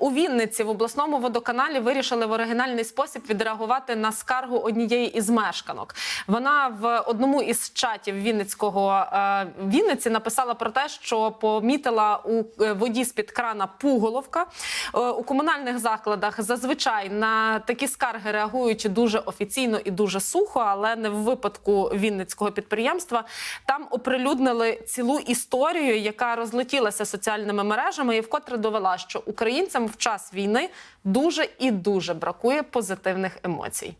У Вінниці в обласному водоканалі вирішили в оригінальний спосіб відреагувати на скаргу однієї із мешканок. Вона в одному із чатів Вінницького е, Вінниці написала про те, що помітила у е, воді з під крана пуголовка. Е, у комунальних закладах зазвичай на такі скарги реагують дуже офіційно і дуже сухо, але не в випадку Вінницького підприємства. Там оприлюднили цілу історію, яка розлетілася соціальними мережами, і вкотре довела, що українцям в час війни дуже і дуже бракує позитивних емоцій.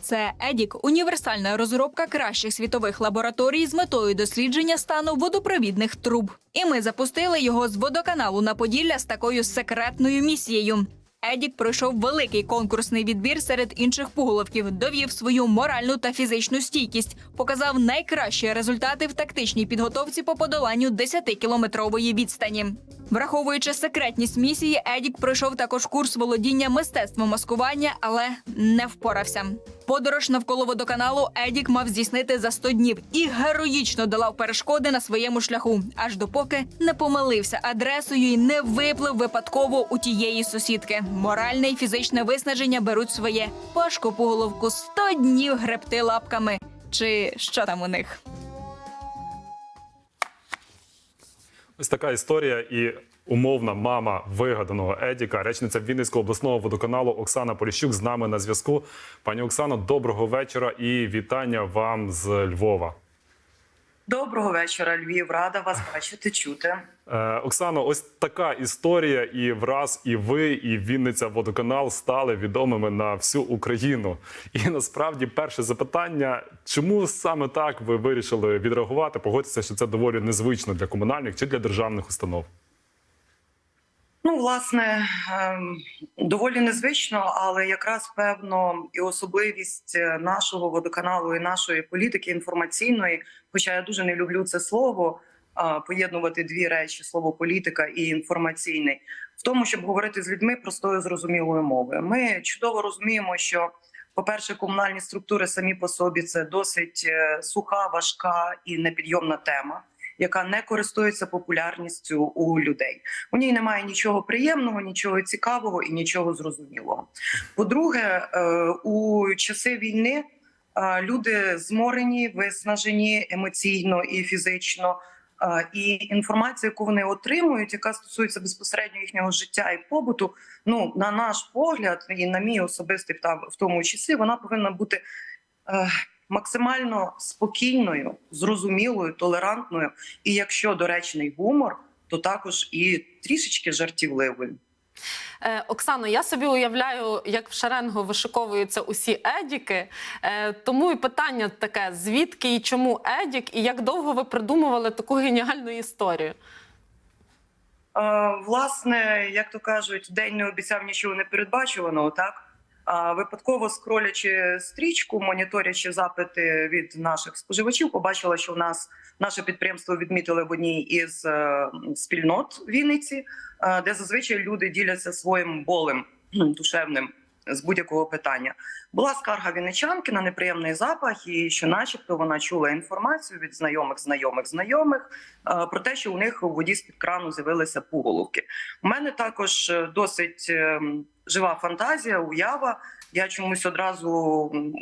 Це Едік універсальна розробка кращих світових лабораторій з метою дослідження стану водопровідних труб. І ми запустили його з водоканалу на Поділля з такою секретною місією. Едік пройшов великий конкурсний відбір серед інших пуголовків, довів свою моральну та фізичну стійкість, показав найкращі результати в тактичній підготовці по подоланню 10-кілометрової відстані. Враховуючи секретність місії, Едік пройшов також курс володіння мистецтвом маскування, але не впорався. Подорож навколо водоканалу Едік мав здійснити за 100 днів і героїчно долав перешкоди на своєму шляху, аж допоки не помилився адресою і не виплив випадково у тієї сусідки. Моральне і фізичне виснаження беруть своє. Пашко по головку 100 днів гребти лапками. Чи що там у них? Ось така історія і умовна мама вигаданого Едіка, речниця Вінницького обласного водоканалу Оксана Поліщук з нами на зв'язку. Пані Оксано, доброго вечора і вітання вам з Львова. Доброго вечора, Львів. Рада вас бачити, чути. Е, Оксано, ось така історія, і враз і ви, і Вінниця водоканал стали відомими на всю Україну. І насправді перше запитання: чому саме так ви вирішили відреагувати? Погодьтеся, що це доволі незвично для комунальних чи для державних установ. Ну, власне, ем, доволі незвично, але якраз певно і особливість е, нашого водоканалу і нашої політики інформаційної, хоча я дуже не люблю це слово. Поєднувати дві речі: слово політика і інформаційний, в тому, щоб говорити з людьми простою зрозумілою мовою. Ми чудово розуміємо, що, по-перше, комунальні структури самі по собі це досить е, суха, важка і непідйомна тема, яка не користується популярністю у людей. У ній немає нічого приємного, нічого цікавого і нічого зрозумілого. По-друге, е, у часи війни е, люди зморені, виснажені емоційно і фізично. Е, І інформація, яку вони отримують, яка стосується безпосередньо їхнього життя і побуту, ну на наш погляд, і на мій особистий в тому числі, вона повинна бути максимально спокійною, зрозумілою, толерантною. І якщо доречний гумор, то також і трішечки жартівливою. Е, Оксано, я собі уявляю, як в шеренгу вишиковуються усі едіки. Е, тому і питання таке: звідки і чому едік, і як довго ви придумували таку геніальну історію? Е, Власне, як то кажуть, день не обіцяв нічого непередбачуваного, так? Випадково скролячи стрічку, моніторячи запити від наших споживачів, побачила, що в нас наше підприємство відмітили в одній із е, спільнот Вінниці, е, де зазвичай люди діляться своїм болем душевним з будь-якого питання. Була скарга вінничанки на неприємний запах, і що, начебто, вона чула інформацію від знайомих, знайомих, знайомих е, про те, що у них у воді з під крану з'явилися пуголовки. У мене також е, досить е, жива фантазія, уява. Я чомусь одразу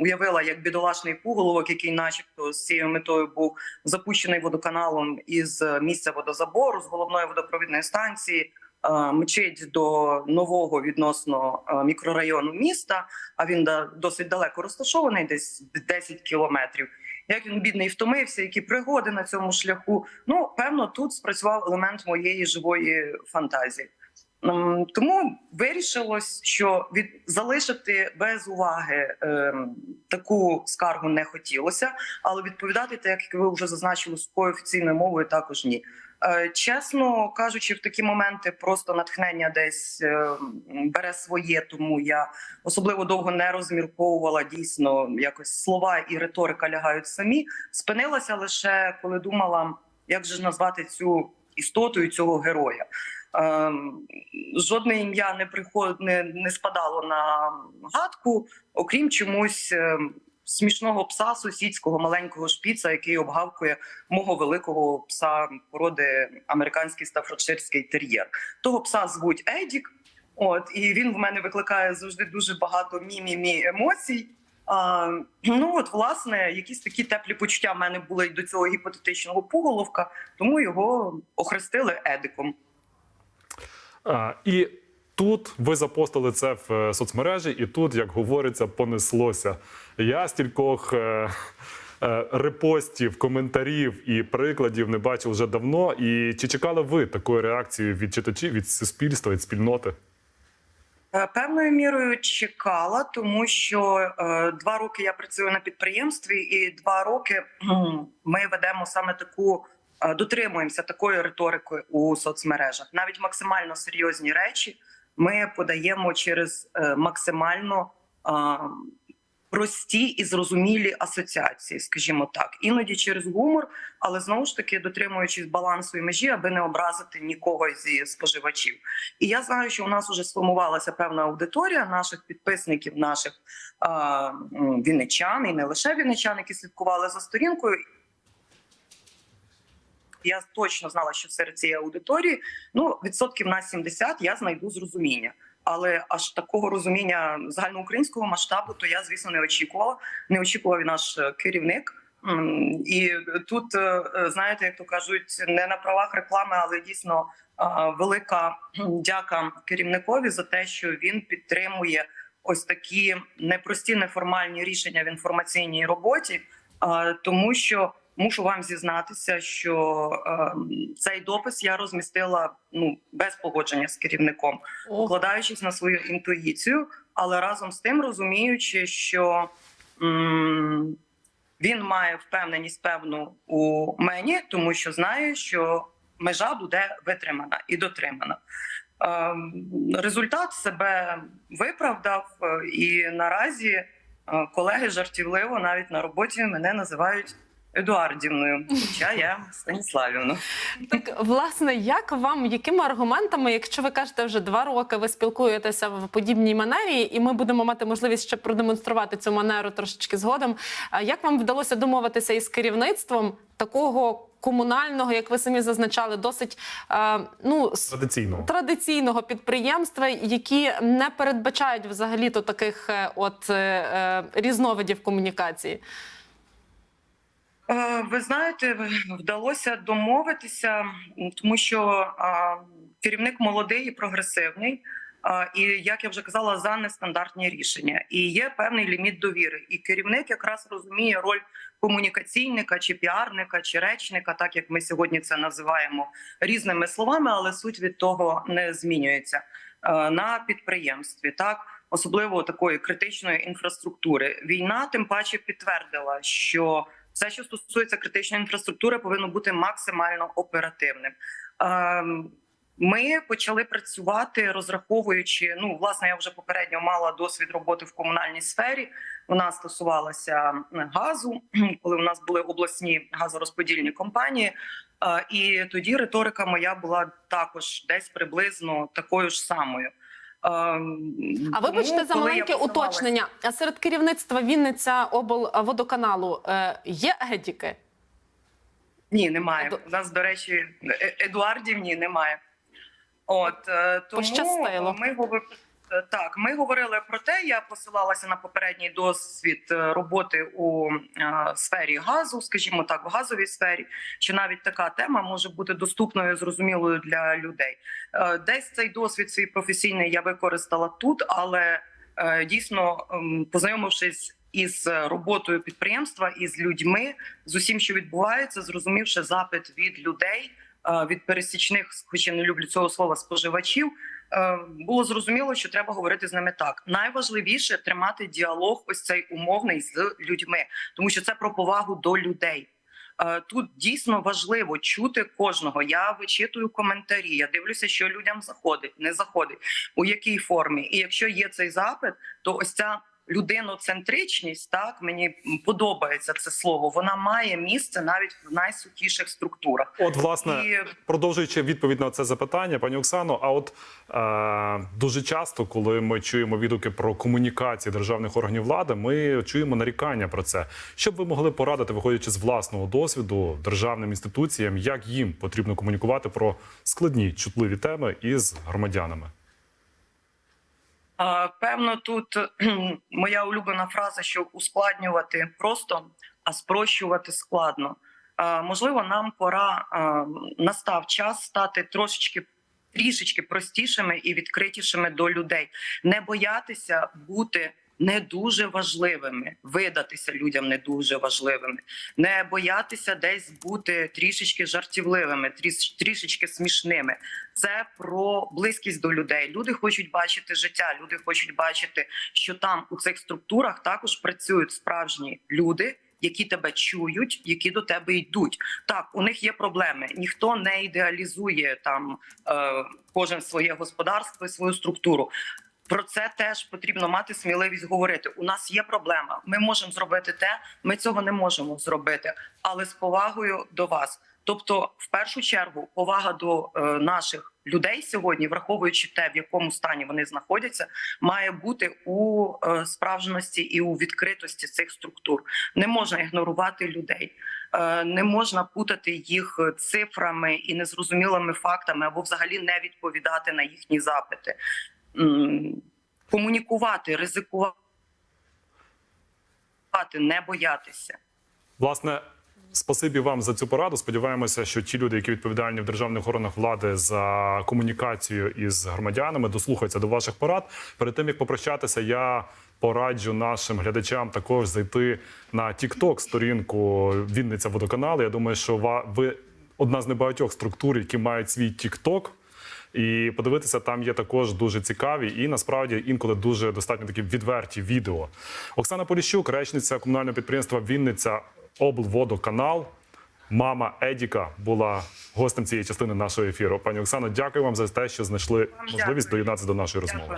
уявила, як бідолашний пуголовок, який, начебто, з цією метою був запущений водоканалом із е, місця водозабору з головної водопровідної станції. Е, Мчить до нового відносно е, мікрорайону міста. А він досить далеко розташований, десь 10 кілометрів. Як він бідний втомився, які пригоди на цьому шляху. Ну певно, тут спрацював елемент моєї живої фантазії. Тому вирішилось, що від залишити без уваги ем, таку скаргу не хотілося, але відповідати, так як ви вже зазначили, сухою офіційною мовою також ні. Е, Чесно кажучи, в такі моменти просто натхнення десь е, бере своє, тому я особливо довго не розмірковувала. Дійсно, якось слова і риторика лягають самі. Спинилася лише коли думала, як же назвати цю істоту цього героя. Ем, жодне ім'я не приход не, не спадало на гадку, окрім чомусь смішного пса сусідського маленького шпіца, який обгавкує мого великого пса породи американський стафордширський тер'єр. Того пса звуть Едік. От і він в мене викликає завжди дуже багато мі-мі-мі емоцій. А, ну от власне, якісь такі теплі почуття в мене були й до цього гіпотетичного пуголовка, тому його охрестили Едиком. А, і тут ви запостили це в е, соцмережі, і тут, як говориться, понеслося. Я стількох е, е, репостів, коментарів і прикладів не бачив вже давно. І чи чекали ви такої реакції від читачів, від суспільства, від спільноти? Е, Певною мірою чекала, тому що е, два роки я працюю на підприємстві, і два роки ми ведемо саме таку, е, дотримуємося такої риторики у соцмережах. Навіть максимально серйозні речі ми подаємо через е, максимально прості і зрозумілі асоціації, скажімо так, іноді через гумор, але знову ж таки дотримуючись балансу і межі, аби не образити нікого зі споживачів. І я знаю, що у нас вже сформувалася певна аудиторія наших підписників, наших вінничан, і не лише вінничан, які слідкували за сторінкою. Я точно знала, що серед цієї аудиторії ну відсотків на 70 я знайду зрозуміння. Але аж такого розуміння загальноукраїнського масштабу, то я звісно не очікувала. Не очікував і наш е, керівник. І тут е, е, знаєте, як то кажуть, не на правах реклами, але дійсно велика дяка керівникові за те, що він підтримує ось такі непрості неформальні рішення в інформаційній роботі, тому що мушу вам зізнатися, що ем, цей допис я розмістила ну без погодження з керівником покладаючись на свою інтуїцію, але разом з тим розуміючи, що м- він має впевненість певну у мені, тому що знає, що межа буде витримана і дотримана. Ем, Результат себе виправдав, е, і наразі е, колеги жартівливо навіть на роботі мене називають Едуардівною, хоча я Станіславівна. Так, власне, як вам, якими аргументами, якщо ви кажете, вже два роки ви спілкуєтеся в подібній манері, і ми будемо мати можливість ще продемонструвати цю манеру трошечки згодом. Як вам вдалося домовитися із керівництвом такого комунального, як ви самі зазначали, досить е, ну с- Традиційно. традиційного підприємства, які не передбачають взагалі то таких е, от е, е, різновидів комунікації? Е, Ви знаєте, вдалося домовитися, тому що керівник молодий і прогресивний. І як я вже казала, за нестандартні рішення, і є певний ліміт довіри. І керівник якраз розуміє роль комунікаційника чи піарника чи речника, так як ми сьогодні це називаємо різними словами, але суть від того не змінюється Е, на підприємстві. Так особливо такої критичної інфраструктури. Війна тим паче підтвердила, що все, що стосується критичної інфраструктури, повинно бути максимально оперативним. Ем, Ми почали працювати, розраховуючи. Ну, власне, я вже попередньо мала досвід роботи в комунальній сфері. Вона стосувалася газу, коли у нас були обласні газорозподільні компанії. Е, І тоді риторика моя була також десь приблизно такою ж самою. А вибачте за маленьке уточнення. А серед керівництва Вінниця облводоканалу е, є гедіки? Ні, немає. У нас, до речі, Е- Едуардів ні, немає. От е, тому Пощастило. ми говорили. Так, ми говорили про те. Я посилалася на попередній досвід е, роботи у е, сфері газу, скажімо так, в газовій сфері, що навіть така тема може бути доступною, зрозумілою для людей. Е, Десь цей досвід свій професійний я використала тут, але е, дійсно, ем, познайомившись із роботою підприємства із людьми, з усім, що відбувається, зрозумівши запит від людей, е, від пересічних, хоч я не люблю цього слова, споживачів. Е, Було зрозуміло, що треба говорити з ними так. Найважливіше тримати діалог, ось цей умовний з людьми, тому що це про повагу до людей. Е, Тут дійсно важливо чути кожного. Я вичитую коментарі. Я дивлюся, що людям заходить, не заходить, у якій формі. І якщо є цей запит, то ось ця людиноцентричність, так мені подобається це слово. Вона має місце навіть в найсухіших структурах. От, власне, І продовжуючи відповідь на це запитання, пані Оксано. А от е, дуже часто, коли ми чуємо відгуки про комунікації державних органів влади, ми чуємо нарікання про це. Що б ви могли порадити, виходячи з власного досвіду державним інституціям, як їм потрібно комунікувати про складні чутливі теми із громадянами? Певно, тут моя улюблена фраза, що ускладнювати просто, а спрощувати складно. Можливо, нам пора настав час стати трошечки. Трішечки простішими і відкритішими до людей, не боятися бути не дуже важливими, видатися людям не дуже важливими, не боятися десь бути трішечки жартівливими, тріш- трішечки смішними. Це про близькість до людей. Люди хочуть бачити життя. Люди хочуть бачити, що там у цих структурах також працюють справжні люди. Які тебе чують, які до тебе йдуть, так у них є проблеми. Ніхто не ідеалізує там е, кожен своє господарство і свою структуру. Про це теж потрібно мати сміливість говорити. У нас є проблема. Ми можемо зробити те, ми цього не можемо зробити, але з повагою до вас. Тобто, в першу чергу, повага до е, наших людей сьогодні, враховуючи те, в якому стані вони знаходяться, має бути у е, справжності і у відкритості цих структур. Не можна ігнорувати людей, е, не можна путати їх цифрами і незрозумілими фактами або взагалі не відповідати на їхні запити. Комунікувати, ризикувати, не боятися. Власне, спасибі вам за цю пораду. Сподіваємося, що ті люди, які відповідальні в державних органах влади за комунікацію із громадянами, дослухаються до ваших порад. Перед тим як попрощатися, я пораджу нашим глядачам також зайти на TikTok сторінку Вінниця водоканал. Я думаю, що ви одна з небагатьох структур, які мають свій TikTok. І подивитися, там є також дуже цікаві і насправді інколи дуже достатньо такі відверті відео. Оксана Поліщук, речниця комунального підприємства Вінниця облводоканал. Мама Едіка була гостем цієї частини нашого ефіру. Пані Оксано, дякую вам за те, що знайшли можливість доєднатися до нашої розмови.